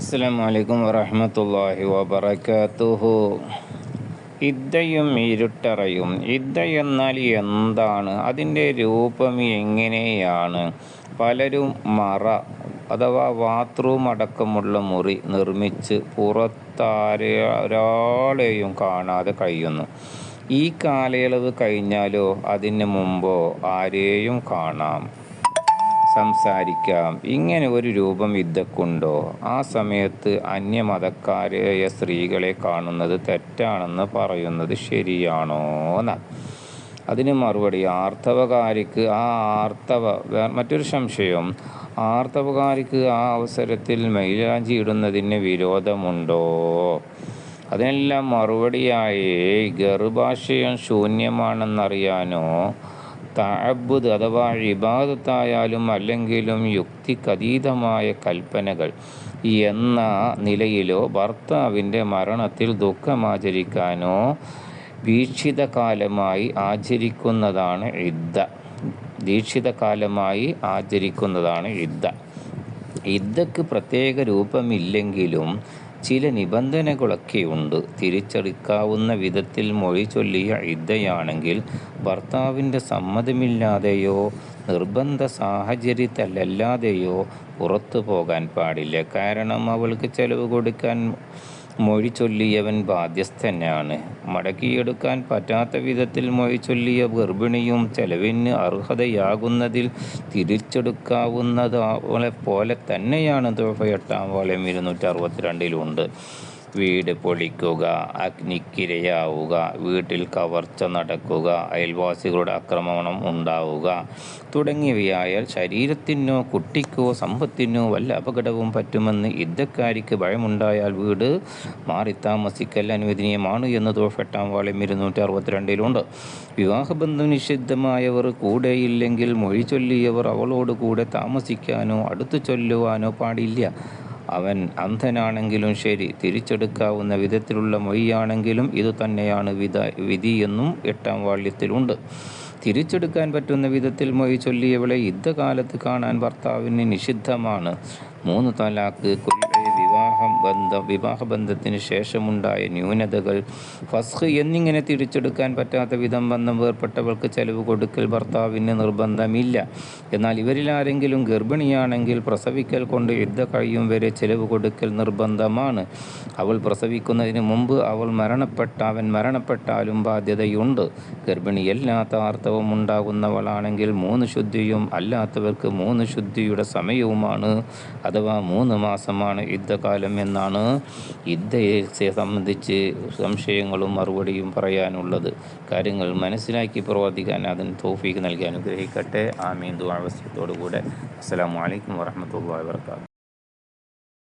അസ്സാം വലൈക്കും വറഹമത്തല്ലാഹി വബർക്കാത്തുഹു ഇദ്ദയും ഇരുട്ടറയും. ഇദ്ദ എന്നാൽ എന്താണ്? അതിന്റെ രൂപം എങ്ങനെയാണ്? പലരും മറ അഥവാ ബാത്റൂം അടക്കമുള്ള മുറി നിർമ്മിച്ച് പുറത്താരെ ഒരാളെയും കാണാതെ കഴിയുന്നു. ഈ കാലയളവ് കഴിഞ്ഞാലോ അതിന് മുമ്പോ ആരെയും കാണാം. സംസാരിക്കാം. ഇങ്ങനെ ഒരു രൂപം വിദ്യക്കുണ്ടോ? ആ സമയത്ത് അന്യമതക്കാരായ സ്ത്രീകളെ കാണുന്നത് തെറ്റാണെന്ന് പറയുന്നത് ശരിയാണോ എന്ന അതിന് മറുപടി ആർത്തവകാരിക്ക് ആ ആർത്തവ മറ്റൊരു സംശയം. ആർത്തവകാരിക്ക് ആ അവസരത്തിൽ മൈലാഞ്ചി ഇടുന്നതിന് വിരോധമുണ്ടോ? അതിനെല്ലാം മറുപടിയായി ഗർഭാശയം ശൂന്യമാണെന്നറിയാനോ? തഅബ്ബുദ് അഥവാ ഇബാദത്തായാലും അല്ലെങ്കിലും യുക്തിക്കതീതമായ കൽപ്പനകൾ എന്ന നിലയിലോ ഭർത്താവിന്റെ മരണത്തിൽ ദുഃഖമാചരിക്കാനോ വീക്ഷിതകാലമായി ആചരിക്കുന്നതാണ് ഇദ്ദ. ദീക്ഷിതകാലമായി ആചരിക്കുന്നതാണ് ഇദ്ദ. ഇദ്ദക്ക് പ്രത്യേക രൂപമില്ലെങ്കിലും ചില നിബന്ധനകളൊക്കെയുണ്ട് തിരിച്ചടിക്കാവുന്ന വിധത്തിൽ മൊഴി ചൊല്ലിയ ഇദ്ദയാണെങ്കിൽ ഭർത്താവിന്റെ സമ്മതമില്ലാതെയോ നിർബന്ധ സാഹചര്യത്തിലല്ലാതെയോ പുറത്തു പോകാൻ പാടില്ല. കാരണം അവൾക്ക് ചെലവ് കൊടുക്കാൻ മൊഴി ചൊല്ലിയവൻ ബാധ്യസ്ഥനാണ്. മടക്കിയെടുക്കാൻ പറ്റാത്ത വിധത്തിൽ മൊഴി ചൊല്ലിയ ഗർഭിണിയും ചെലവിന് അർഹതയാകുന്നതിൽ തിരിച്ചെടുക്കാവുന്നതാവളെ പോലെ തന്നെയാണ് എട്ടാം വാളയം ഇരുന്നൂറ്റി അറുപത്തിരണ്ടിലുണ്ട്. വീട് പൊളിക്കുക അഗ്നിക്കിരയാവുക വീട്ടിൽ കവർച്ച നടക്കുക അയൽവാസികളുടെ ആക്രമണം ഉണ്ടാവുക തുടങ്ങിയവയായാൽ ശരീരത്തിനോ കുട്ടിക്കോ സമ്പത്തിനോ വല്ല അപകടവും പറ്റുമെന്ന് യുദ്ധക്കാരിക്ക് ഭയമുണ്ടായാൽ വീട് മാറി താമസിക്കൽ അനുവദനീയമാണ് എന്ന് തോഫെട്ടാം വാളയം ഇരുന്നൂറ്റി അറുപത്തിരണ്ടിലുണ്ട് വിവാഹബന്ധം നിഷിദ്ധമായവർ കൂടെയില്ലെങ്കിൽ മൊഴി ചൊല്ലിയവർ അവളോട് കൂടെ താമസിക്കാനോ അടുത്തു ചൊല്ലുവാനോ പാടില്ല. അവൻ അന്ധനാണെങ്കിലും ശരി തിരിച്ചെടുക്കാവുന്ന വിധത്തിലുള്ള മൊയ്യാണെങ്കിലും ഇതുതന്നെയാണ് വിധ വിധിയെന്നും എട്ടാം വാള്യത്തിലുണ്ട് തിരിച്ചെടുക്കാൻ പറ്റുന്ന വിധത്തിൽ മൊയ് ചൊല്ലിയവളെ യുദ്ധകാലത്ത് കാണാൻ ഭർത്താവിന് നിഷിദ്ധമാണ്. മൂന്ന് തലാക്ക് വിവാഹം ബന്ധം വിവാഹബന്ധത്തിന് ശേഷമുണ്ടായ ന്യൂനതകൾ ഫസ്ഹ് എന്നിങ്ങനെ തിരിച്ചെടുക്കാൻ പറ്റാത്ത വിധം ബന്ധം വേർപ്പെട്ടവൾക്ക് ചെലവ് കൊടുക്കൽ ഭർത്താവിന് നിർബന്ധമില്ല. എന്നാൽ ഇവരിൽ ആരെങ്കിലും ഗർഭിണിയാണെങ്കിൽ പ്രസവിക്കൽ കൊണ്ട് യുദ്ധ കഴിയും വരെ ചെലവ് കൊടുക്കൽ നിർബന്ധമാണ്. അവൾ പ്രസവിക്കുന്നതിന് മുമ്പ് അവൾ മരണപ്പെട്ട അവൻ മരണപ്പെട്ടാലും ബാധ്യതയുണ്ട്. ഗർഭിണിയല്ലാത്ത ആർത്തവം ഉണ്ടാകുന്നവളാണെങ്കിൽ മൂന്ന് ശുദ്ധിയും അല്ലാത്തവർക്ക് മൂന്ന് ശുദ്ധിയുടെ സമയവുമാണ്. അഥവാ മൂന്ന് മാസമാണ് യുദ്ധകാലം എന്നാണ് ഇദ്ദേഹത്തെ സംബന്ധിച്ച് സംശയങ്ങളും മറുപടിയും പറയാനുള്ളത്. കാര്യങ്ങൾ മനസ്സിലാക്കി പ്രവർത്തിക്കാൻ അതിന് തോഫീക്ക് നൽകി അനുഗ്രഹിക്കട്ടെ. ആമീൻ. ദുആവസ്യത്തോടു കൂടെ അസ്സാം വലൈക്കും വാഹമത്തല്ലാ വാത്തു